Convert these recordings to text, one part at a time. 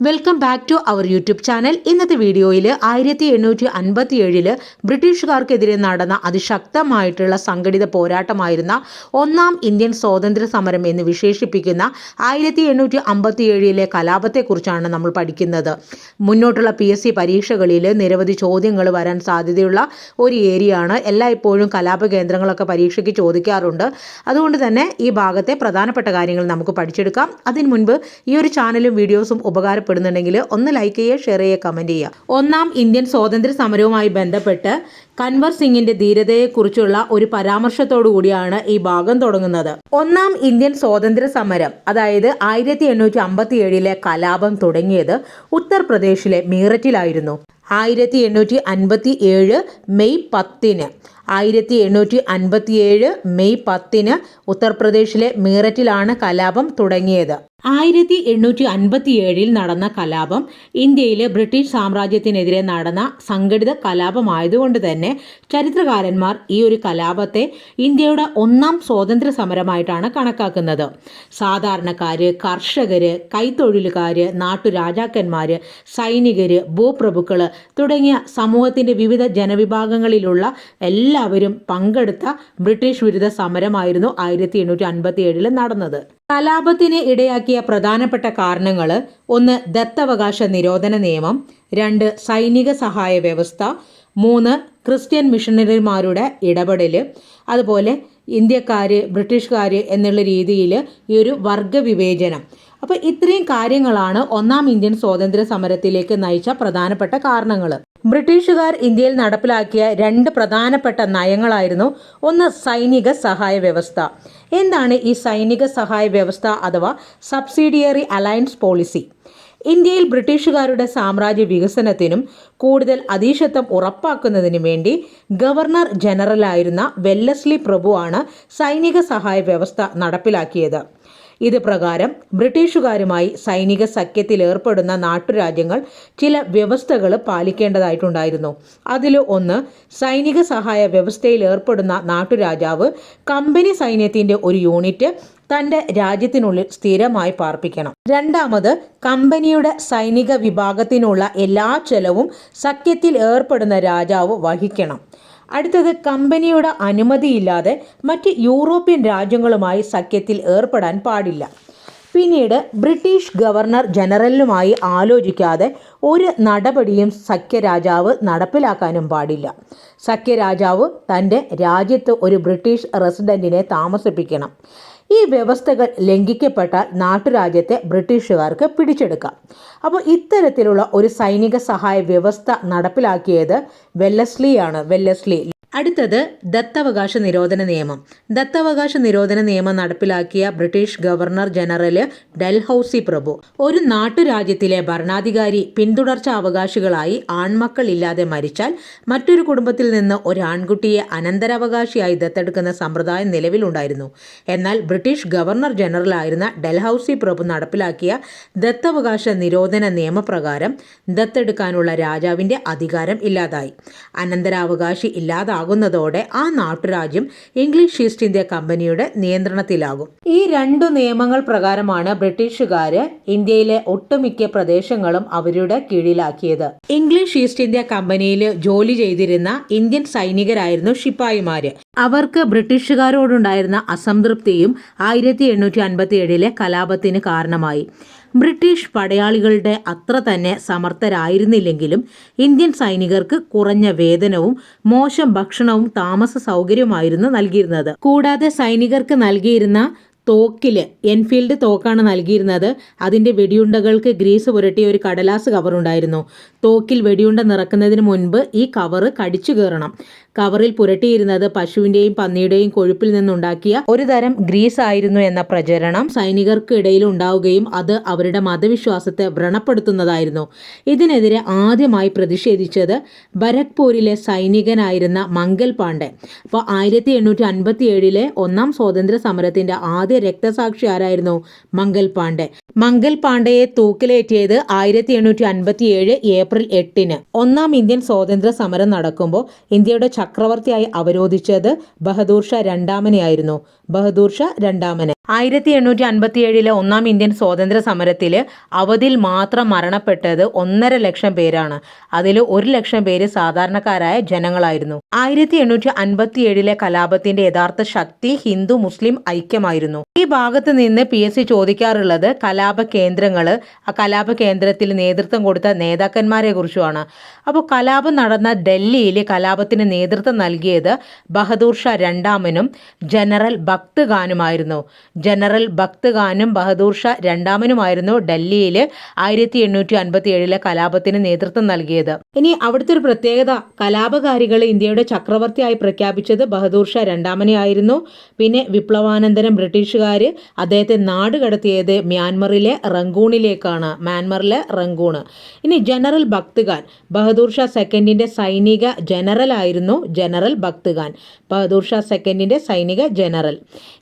Welcome back to our YouTube channel ഇന്നത്തെ വീഡിയോയിൽ ആയിരത്തി എണ്ണൂറ്റി അൻപത്തി ഏഴിൽ ബ്രിട്ടീഷുകാർക്കെതിരെ നടന്ന അതിശക്തമായിട്ടുള്ള സംഘടിത പോരാട്ടമായിരുന്ന ഒന്നാം ഇന്ത്യൻ സ്വാതന്ത്ര്യ സമരം എന്ന് വിശേഷിപ്പിക്കുന്ന ആയിരത്തി എണ്ണൂറ്റി അമ്പത്തി ഏഴിലെ കലാപത്തെക്കുറിച്ചാണ് നമ്മൾ പഠിക്കുന്നത്. മുന്നോട്ടുള്ള പി എസ് സി പരീക്ഷകളിൽ നിരവധി ചോദ്യങ്ങൾ വരാൻ സാധ്യതയുള്ള ഒരു ഏരിയയാണ്. എല്ലായ്പ്പോഴും കലാപ കേന്ദ്രങ്ങളൊക്കെ പരീക്ഷയ്ക്ക് ചോദിക്കാറുണ്ട്. അതുകൊണ്ട് തന്നെ ഈ ഭാഗത്തെ പ്രധാനപ്പെട്ട കാര്യങ്ങൾ നമുക്ക് പഠിച്ചെടുക്കാം. അതിനു മുൻപ് ഈ ഒരു ചാനലും വീഡിയോസും ഉപകാരപ്പെടുന്നുണ്ടെങ്കിൽ ഒന്ന് ലൈക്ക് ചെയ്യുക ഷെയർ ചെയ്യുക കമന്റ് ചെയ്യുക. ഒന്നാം ഇന്ത്യൻ സ്വാതന്ത്ര്യ സമരവുമായി ബന്ധപ്പെട്ട് കൻവർ സിംഗിന്റെ ധീരതയെക്കുറിച്ചുള്ള ഒരു പരാമർശത്തോടു കൂടിയാണ് ഈ ഭാഗം തുടങ്ങുന്നത്. ഒന്നാം ഇന്ത്യൻ സ്വാതന്ത്ര്യ സമരം അതായത് ആയിരത്തി എണ്ണൂറ്റി അമ്പത്തി ഏഴിലെ കലാപം തുടങ്ങിയത് ഉത്തർപ്രദേശിലെ മീററ്റിലായിരുന്നു. ആയിരത്തി എണ്ണൂറ്റി അൻപത്തി ഏഴ് മെയ് പത്തിന് ആയിരത്തി എണ്ണൂറ്റി അൻപത്തി ഏഴ് മെയ് പത്തിന് ഉത്തർപ്രദേശിലെ മീററ്റിലാണ് കലാപം തുടങ്ങിയത്. ആയിരത്തി എണ്ണൂറ്റി അൻപത്തി ഏഴിൽ നടന്ന കലാപം ഇന്ത്യയിലെ ബ്രിട്ടീഷ് സാമ്രാജ്യത്തിനെതിരെ നടന്ന സംഘടിത കലാപമായതുകൊണ്ട് തന്നെ ചരിത്രകാരന്മാർ ഈ ഒരു കലാപത്തെ ഇന്ത്യയുടെ ഒന്നാം സ്വാതന്ത്ര്യ സമരമായിട്ടാണ് കണക്കാക്കുന്നത്. സാധാരണക്കാർ കർഷകർ കൈത്തൊഴിലുകാര് നാട്ടുരാജാക്കന്മാർ സൈനികർ ഭൂപ്രഭുക്കൾ തുടങ്ങിയ സമൂഹത്തിന്റെ വിവിധ ജനവിഭാഗങ്ങളിലുള്ള എല്ലാവരും പങ്കെടുത്ത ബ്രിട്ടീഷ് വിരുദ്ധ സമരമായിരുന്നു ആയിരത്തി എണ്ണൂറ്റി അൻപത്തി ഏഴിൽ നടന്നത്. കലാപത്തിന് ഇടയാക്കിയ പ്രധാനപ്പെട്ട കാരണങ്ങൾ ഒന്ന് ദത്തവകാശ നിരോധന നിയമം രണ്ട് സൈനിക സഹായ വ്യവസ്ഥ മൂന്ന് ക്രിസ്ത്യൻ മിഷണറിമാരുടെ ഇടപെടൽ അതുപോലെ ഇന്ത്യക്കാർ ബ്രിട്ടീഷുകാർ എന്നുള്ള രീതിയിൽ ഈ ഒരു വർഗവിവേചനം അപ്പോൾ ഇത്രയും കാര്യങ്ങളാണ് ഒന്നാം ഇന്ത്യൻ സ്വാതന്ത്ര്യ സമരത്തിലേക്ക് നയിച്ച പ്രധാനപ്പെട്ട കാരണങ്ങൾ ബ്രിട്ടീഷുകാർ ഇന്ത്യയിൽ നടപ്പിലാക്കിയ രണ്ട് പ്രധാനപ്പെട്ട നയങ്ങളായിരുന്നു ഒന്ന് സൈനിക സഹായ വ്യവസ്ഥ എന്താണ് ഈ സൈനിക സഹായ വ്യവസ്ഥ അഥവാ സബ്സിഡിയറി അലയൻസ് പോളിസി? ഇന്ത്യയിൽ ബ്രിട്ടീഷുകാരുടെ സാമ്രാജ്യ വികസനത്തിനും കൂടുതൽ അതീശത്വം ഉറപ്പാക്കുന്നതിനും വേണ്ടി ഗവർണർ ജനറലായിരുന്ന വെല്ലസ്ലി പ്രഭുവാണ് സൈനിക സഹായ വ്യവസ്ഥ നടപ്പിലാക്കിയത്. ഇത് പ്രകാരം ബ്രിട്ടീഷുകാരുമായി സൈനിക സഖ്യത്തിൽ ഏർപ്പെടുന്ന നാട്ടുരാജ്യങ്ങൾ ചില വ്യവസ്ഥകൾ പാലിക്കേണ്ടതായിട്ടുണ്ടായിരുന്നു. അതിൽ ഒന്ന് സൈനിക സഹായ വ്യവസ്ഥയിൽ ഏർപ്പെടുന്ന നാട്ടുരാജാവ് കമ്പനി സൈന്യത്തിന്റെ ഒരു യൂണിറ്റ് തന്റെ രാജ്യത്തിനുള്ളിൽ സ്ഥിരമായി പാർപ്പിക്കണം. രണ്ടാമത് കമ്പനിയുടെ സൈനിക വിഭാഗത്തിനുള്ള എല്ലാ ചെലവും സഖ്യത്തിൽ ഏർപ്പെടുന്ന രാജാവ് വഹിക്കണം. അടുത്തത് കമ്പനിയുടെ അനുമതിയില്ലാതെ മറ്റ് യൂറോപ്യൻ രാജ്യങ്ങളുമായി സഖ്യത്തിൽ ഏർപ്പെടാൻ പാടില്ല. പിന്നീട് ബ്രിട്ടീഷ് ഗവർണർ ജനറലുമായി ആലോചിക്കാതെ ഒരു നടപടിയും സഖ്യരാജാവ് നടപ്പിലാക്കാനും പാടില്ല. സഖ്യരാജാവ് തന്റെ രാജ്യത്ത് ഒരു ബ്രിട്ടീഷ് റെസിഡന്റിനെ താമസിപ്പിക്കണം. ഈ വ്യവസ്ഥകൾ ലംഘിക്കപ്പെട്ടാൽ നാട്ടുരാജ്യത്തെ ബ്രിട്ടീഷുകാർക്ക് പിടിച്ചെടുക്കാം. അപ്പോൾ ഇത്തരത്തിലുള്ള ഒരു സൈനിക സഹായ വ്യവസ്ഥ നടപ്പിലാക്കിയത് വെല്ലസ്ലിയാണ്. വെല്ലസ്ലി അടുത്തത് ദത്തവകാശ നിരോധന നിയമം. ദത്തവകാശ നിരോധന നിയമം നടപ്പിലാക്കിയ ബ്രിട്ടീഷ് ഗവർണർ ജനറൽ ഡൽഹൌസി പ്രഭു. ഒരു നാട്ടുരാജ്യത്തിലെ ഭരണാധികാരി പിന്തുടർച്ച അവകാശികളായി ആൺമക്കൾ ഇല്ലാതെ മരിച്ചാൽ മറ്റൊരു കുടുംബത്തിൽ നിന്ന് ഒരു ആൺകുട്ടിയെ അനന്തരാവകാശിയായി ദത്തെടുക്കുന്ന സമ്പ്രദായം നിലവിലുണ്ടായിരുന്നു എന്നാൽ ബ്രിട്ടീഷ് ഗവർണർ ജനറലായിരുന്ന ഡൽഹൌസി പ്രഭു നടപ്പിലാക്കിയ ദത്തവകാശ നിരോധന നിയമപ്രകാരം ദത്തെടുക്കാനുള്ള രാജാവിന്റെ അധികാരം ഇല്ലാതായി. അനന്തരാവകാശി ഇല്ലാതാകും ആകുന്നതോടെ ആ നാട്ടുരാജ്യം ഇംഗ്ലീഷ് ഈസ്റ്റ് ഇന്ത്യ കമ്പനിയുടെ നിയന്ത്രണത്തിലാകും. ഈ രണ്ടു നിയമങ്ങൾ പ്രകാരമാണ് ബ്രിട്ടീഷുകാർ ഇന്ത്യയിലെ ഒട്ടുമിക്ക പ്രദേശങ്ങളും അവരുടെ കീഴിലാക്കിയത്. ഇംഗ്ലീഷ് ഈസ്റ്റ് ഇന്ത്യ കമ്പനിയിൽ ജോലി ചെയ്തിരുന്ന ഇന്ത്യൻ സൈനികരായിരുന്നു ഷിപ്പായിമാര് അവർക്ക് ബ്രിട്ടീഷുകാരോടുണ്ടായിരുന്ന അസംതൃപ്തിയും ആയിരത്തി എണ്ണൂറ്റി അൻപത്തി ഏഴിലെ കലാപത്തിന് കാരണമായി. ബ്രിട്ടീഷ് പടയാളികളുടെ അത്ര തന്നെ സമർത്ഥരായിരുന്നില്ലെങ്കിലും ഇന്ത്യൻ സൈനികർക്ക് കുറഞ്ഞ വേതനവും മോശം ഭക്ഷണവും താമസ സൗകര്യവുമായിരുന്നു നൽകിയിരുന്നത്. കൂടാതെ സൈനികർക്ക് നൽകിയിരുന്ന തോക്കിൽ എൻഫീൽഡ് തോക്കാണ് നൽകിയിരുന്നത്. അതിന്റെ വെടിയുണ്ടകൾക്ക് ഗ്രീസ് പുരട്ടിയ ഒരു കടലാസ് കവർ ഉണ്ടായിരുന്നു തോക്കിൽ വെടിയുണ്ട നിറക്കുന്നതിന് മുൻപ് ഈ കവറ് കടിച്ചു കയറണം കവറിൽ പുരട്ടിയിരുന്നത് പശുവിന്റെയും പന്നിയുടെയും കൊഴുപ്പിൽ നിന്നുണ്ടാക്കിയ ഒരു തരം ഗ്രീസ് ആയിരുന്നു എന്ന പ്രചരണം സൈനികർക്കിടയിൽ ഉണ്ടാവുകയും അത് അവരുടെ മതവിശ്വാസത്തെ വ്രണപ്പെടുത്തുന്നതായിരുന്നു. ഇതിനെതിരെ ആദ്യമായി പ്രതിഷേധിച്ചത് ബരക്പൂരിലെ സൈനികനായിരുന്ന മംഗൽ പാണ്ഡെ. അപ്പോൾ ആയിരത്തി എണ്ണൂറ്റി അൻപത്തി ഏഴിലെ ഒന്നാം സ്വാതന്ത്ര്യ സമരത്തിന്റെ ആദ്യ രക്തസാക്ഷി ആരായിരുന്നു? മംഗൽ പാണ്ഡെ. മംഗൽ പാണ്ഡെയെ തൂക്കിലേറ്റിയത് ആയിരത്തി എണ്ണൂറ്റി അൻപത്തി ഏഴ് ഏപ്രിൽ എട്ടിന്. ഒന്നാം ഇന്ത്യൻ സ്വാതന്ത്ര്യ സമരം നടക്കുമ്പോൾ ഇന്ത്യയുടെ ചക്രവർത്തിയായി അവരോധിച്ചത് ബഹദൂർ ഷാ രണ്ടാമനെയായിരുന്നു. ബഹദൂർ ഷാ രണ്ടാമനെ. ആയിരത്തി എണ്ണൂറ്റി അൻപത്തി ഏഴിലെ ഒന്നാം ഇന്ത്യൻ സ്വാതന്ത്ര്യ സമരത്തിൽ അവധിൽ മാത്രം മരണപ്പെട്ടത് ഒന്നര ലക്ഷം പേരാണ്. അതിൽ ഒരു ലക്ഷം പേര് സാധാരണക്കാരായ ജനങ്ങളായിരുന്നു. ആയിരത്തി എണ്ണൂറ്റി അൻപത്തി ഏഴിലെ കലാപത്തിന്റെ യഥാർത്ഥ ശക്തി ഹിന്ദു മുസ്ലിം ഐക്യമായിരുന്നു. ഈ ഭാഗത്ത് നിന്ന് പി എസ് സി ചോദിക്കാറുള്ളത് കലാപ കേന്ദ്രങ്ങൾ ആ കലാപ കേന്ദ്രത്തിൽ നേതൃത്വം കൊടുത്ത നേതാക്കന്മാരെ കുറിച്ചുമാണ്. അപ്പോൾ കലാപം നടന്ന ഡൽഹിയിൽ കലാപത്തിന് നേതൃത്വം നൽകിയത് ബഹദൂർ ഷാ രണ്ടാമനും ജനറൽ ഭക്ത് ഖാനുമായിരുന്നു. ജനറൽ ഭക്ത് ഖാനും ബഹദൂർ ഷാ രണ്ടാമനുമായിരുന്നു ഡൽഹിയിൽ ആയിരത്തി എണ്ണൂറ്റി അൻപത്തി ഏഴിലെ കലാപത്തിന് നേതൃത്വം നൽകിയത്. ഇനി അവിടുത്തെ ഒരു പ്രത്യേകത കലാപകാരികൾ ഇന്ത്യയുടെ ചക്രവർത്തിയായി പ്രഖ്യാപിച്ചത് ബഹദൂർ ഷാ രണ്ടാമനെയായിരുന്നു. പിന്നെ വിപ്ലവാനന്തരം ബ്രിട്ടീഷുകാർ അദ്ദേഹത്തെ നാട് കടത്തിയത് മ്യാൻമറിലെ റങ്കൂണിലേക്കാണ് മ്യാൻമറിലെ റങ്കൂണ് ഇനി ജനറൽ ഭക്തുഖാൻ ബഹദൂർ ഷാ സെക്കൻഡിന്റെ സൈനിക ജനറൽ ആയിരുന്നു ജനറൽ ഭക്തുഖാൻ ബഹദൂർ ഷാ സെക്കൻഡിന്റെ സൈനിക ജനറൽ.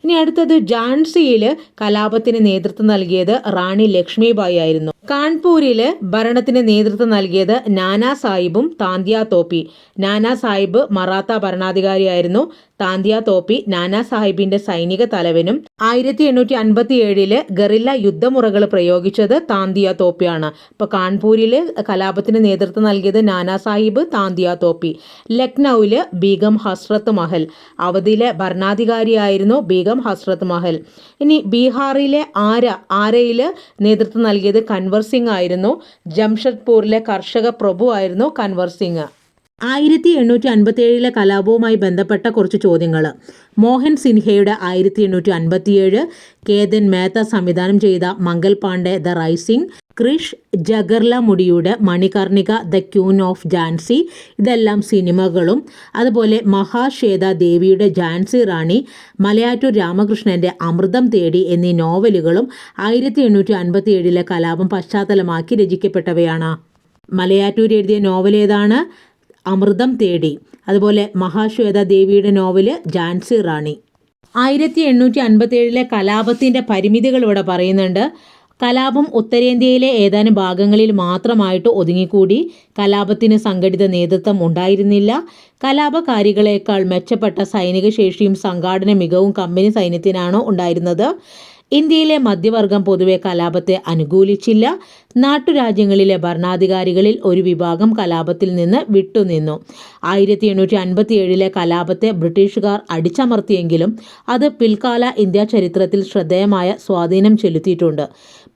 ഇനി അടുത്തത് ജാൻസിയിൽ കലാപത്തിന് നേതൃത്വം നൽകിയത് റാണി ലക്ഷ്മിബായി ആയിരുന്നു. കാൺപൂരിൽ ഭരണത്തിന് നേതൃത്വം നൽകിയത് നാനാ സാഹിബും താന്തിയ തോപ്പി. നാനാ സാഹിബ് മറാത്ത ഭരണാധികാരിയായിരുന്നു. താന്തിയ തോപ്പി നാനാ സാഹിബിന്റെ സൈനിക തലവനും. ആയിരത്തി എണ്ണൂറ്റി അൻപത്തി ഏഴിൽ ഗറില്ല യുദ്ധമുറകൾ പ്രയോഗിച്ചത് താന്തിയ തോപ്പിയാണ്. ഇപ്പോൾ കാൺപൂരിൽ കലാപത്തിന് നേതൃത്വം നൽകിയത് നാനാ സാഹിബ് താന്തിയ തോപ്പി. ലക്നൌവിൽ ബീഗം ഹസ്രത്ത് മഹൽ. അവധിയിലെ ഭരണാധികാരിയായിരുന്നു ബീഗം ഹസ്രത്ത് മഹൽ. ഇനി ബീഹാറിലെ ആര ആരയിൽ നേതൃത്വം നൽകിയത് കൻവർ സിംഗ് ആയിരുന്നു. ജംഷഡ്പൂരിലെ കർഷക പ്രഭു ആയിരുന്നു കൻവർ സിംഗ്. ആയിരത്തി എണ്ണൂറ്റി അൻപത്തി ഏഴിലെ കലാപവുമായി ബന്ധപ്പെട്ട കുറച്ച് ചോദ്യങ്ങൾ മോഹൻ സിൻഹയുടെ ആയിരത്തി എണ്ണൂറ്റി അൻപത്തിയേഴ് കേതൻ മേത്ത സംവിധാനം ചെയ്ത മംഗൽ പാണ്ഡെ ദ റൈസിംഗ് ക്രിഷ് ജഗർല മുടിയുടെ Manikarnika the queen of Jhansi ഇതെല്ലാം സിനിമകളും. അതുപോലെ മഹാശ്വേത ദേവിയുടെ ജാൻസി റാണി മലയാറ്റൂർ രാമകൃഷ്ണന്റെ അമൃതം തേടി എന്നീ നോവലുകളും ആയിരത്തി എണ്ണൂറ്റി അൻപത്തി ഏഴിലെ കലാപം പശ്ചാത്തലമാക്കി രചിക്കപ്പെട്ടവയാണ്. മലയാറ്റൂർ എഴുതിയ നോവൽ ഏതാണ് അമൃതം തേടി. അതുപോലെ മഹാശ്വേത ദേവിയുടെ നോവൽ ജാൻസി റാണി. ആയിരത്തി എണ്ണൂറ്റി അൻപത്തി ഏഴിലെ കലാപത്തിന്റെ പരിമിതികൾ ഇവിടെ പറയുന്നുണ്ട്. കലാപം ഉത്തരേന്ത്യയിലെ ഏതാനും ഭാഗങ്ങളിൽ മാത്രമായിട്ട് ഒതുങ്ങിക്കൂടി. കലാപത്തിന് സംഘടിത നേതൃത്വം ഉണ്ടായിരുന്നില്ല. കലാപകാരികളേക്കാൾ മെച്ചപ്പെട്ട സൈനിക ശേഷിയും സംഘാടന മികവും കമ്പനി സൈന്യത്തിനാണ് ഉണ്ടായിരുന്നത്. ഇന്ത്യയിലെ മധ്യവർഗം പൊതുവെ കലാപത്തെ അനുകൂലിച്ചില്ല. നാട്ടുരാജ്യങ്ങളിലെ ഭരണാധികാരികളിൽ ഒരു വിഭാഗം കലാപത്തിൽ നിന്ന് വിട്ടുനിന്നു. ആയിരത്തി എണ്ണൂറ്റി അൻപത്തി ഏഴിലെ കലാപത്തെ ബ്രിട്ടീഷുകാർ അടിച്ചമർത്തിയെങ്കിലും അത് പിൽക്കാല ഇന്ത്യ ചരിത്രത്തിൽ ശ്രദ്ധേയമായ സ്വാധീനം ചെലുത്തിയിട്ടുണ്ട്.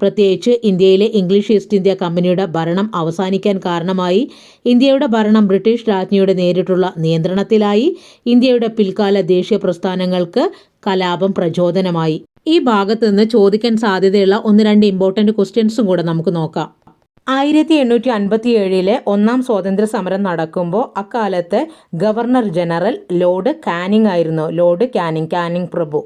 പ്രത്യേകിച്ച് ഇന്ത്യയിലെ ഇംഗ്ലീഷ് ഈസ്റ്റ് ഇന്ത്യ കമ്പനിയുടെ ഭരണം അവസാനിക്കാൻ കാരണമായി ഇന്ത്യയുടെ ഭരണം ബ്രിട്ടീഷ് രാജ്ഞിയുടെ നേരിട്ടുള്ള നിയന്ത്രണത്തിലായി. ഇന്ത്യയുടെ പിൽക്കാല ദേശീയ പ്രസ്ഥാനങ്ങൾക്ക് കലാപം പ്രചോദനമായി. ഈ ഭാഗത്ത് നിന്ന് ചോദിക്കാൻ സാധ്യതയുള്ള ഒന്ന് രണ്ട് ഇമ്പോർട്ടന്റ് ക്വസ്റ്റ്യൻസും കൂടെ നമുക്ക് നോക്കാം. ആയിരത്തി എണ്ണൂറ്റി അൻപത്തി ഏഴിലെ ഒന്നാം സ്വാതന്ത്ര്യ സമരം നടക്കുമ്പോൾ അക്കാലത്ത് ഗവർണർ ജനറൽ ലോർഡ് കാനിങ് ആയിരുന്നു. ലോർഡ് കാനിങ് കാനിങ് പ്രഭു.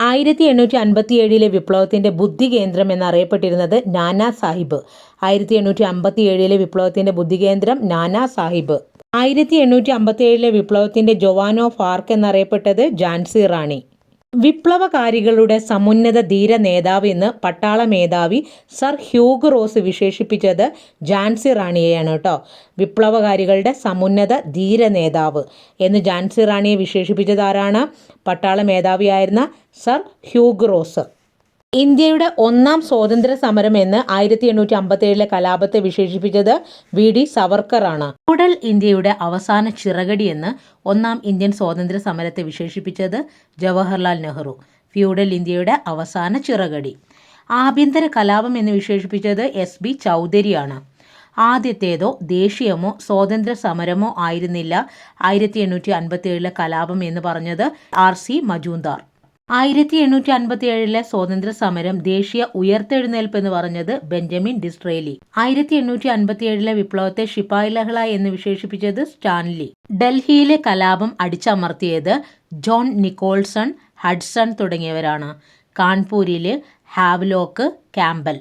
ആയിരത്തി എണ്ണൂറ്റി അൻപത്തി ഏഴിലെ വിപ്ലവത്തിന്റെ ബുദ്ധി കേന്ദ്രം എന്നറിയപ്പെട്ടിരുന്നത് നാനാ സാഹിബ്. ആയിരത്തി എണ്ണൂറ്റി അമ്പത്തി ഏഴിലെ വിപ്ലവത്തിന്റെ ബുദ്ധി കേന്ദ്രം നാനാ സാഹിബ്. ആയിരത്തി എണ്ണൂറ്റി അമ്പത്തി ഏഴിലെ വിപ്ലവത്തിന്റെ ജൊവാനോ ഫാർക്ക് എന്നറിയപ്പെട്ടത് ജാൻസി റാണി. വിപ്ലവകാരികളുടെ സമുന്നത ധീര നേതാവ് എന്ന് പട്ടാള മേധാവി സർ ഹ്യൂഗ് റോസ് വിശേഷിപ്പിച്ചത് ജാൻസി റാണിയെയാണ് കേട്ടോ. വിപ്ലവകാരികളുടെ സമുന്നത ധീര നേതാവ് എന്ന് ജാൻസി റാണിയെ വിശേഷിപ്പിച്ചത് ആരാണ്? പട്ടാള മേധാവിയായിരുന്ന സർ ഹ്യൂഗ് റോസ്. ഇന്ത്യയുടെ ഒന്നാം സ്വാതന്ത്ര്യ സമരം എന്ന് ആയിരത്തി എണ്ണൂറ്റി അമ്പത്തി ഏഴിലെ കലാപത്തെ വിശേഷിപ്പിച്ചത് വി ഡി സവർക്കറാണ്. കൂടൽ ഇന്ത്യയുടെ അവസാന ചിറകടി എന്ന് ഒന്നാം ഇന്ത്യൻ സ്വാതന്ത്ര്യ സമരത്തെ വിശേഷിപ്പിച്ചത് ജവഹർലാൽ നെഹ്റു. ഫ്യൂഡൽ ഇന്ത്യയുടെ അവസാന ചിറകടി. ആഭ്യന്തര കലാപം എന്ന് വിശേഷിപ്പിച്ചത് എസ് ബി ചൗധരിയാണ്. ആദ്യത്തേതോ ദേശീയമോ സ്വാതന്ത്ര്യ സമരമോ ആയിരുന്നില്ല ആയിരത്തി എണ്ണൂറ്റി അൻപത്തി ഏഴിലെ കലാപം എന്ന് പറഞ്ഞത് ആർ സി മജൂന്ദാർ ആയിരത്തി എണ്ണൂറ്റി അൻപത്തി ഏഴിലെ സ്വാതന്ത്ര്യ സമരം ദേശീയ ഉയർത്തെഴുന്നേൽപ്പ് എന്ന് പറഞ്ഞത് ബെഞ്ചമിൻ ഡിസ്ട്രേലി. ആയിരത്തി എണ്ണൂറ്റി അൻപത്തി ഏഴിലെ വിപ്ലവത്തെ ഷിപ്പായി ലഹള എന്ന് വിശേഷിപ്പിച്ചത് സ്റ്റാൻലി. ഡൽഹിയിലെ കലാപം അടിച്ചമർത്തിയത് ജോൺ നിക്കോൾസൺ ഹഡ്സൺ തുടങ്ങിയവരാണ്. കാൺപൂരിലെ ഹാവ്ലോക്ക് ക്യാമ്പൽ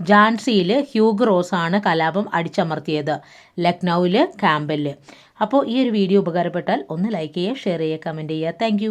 ജാൻസിയിൽ ഹ്യൂഗ് റോസ് ആണ് കലാപം അടിച്ചമർത്തിയത്. ലക്നൌവിൽ ക്യാമ്പൽ അപ്പോൾ ഈ ഒരു വീഡിയോ ഉപകാരപ്പെട്ടാൽ ഒന്ന് ലൈക്ക് ചെയ്യുക ഷെയർ ചെയ്യുക കമന്റ് ചെയ്യുക. താങ്ക്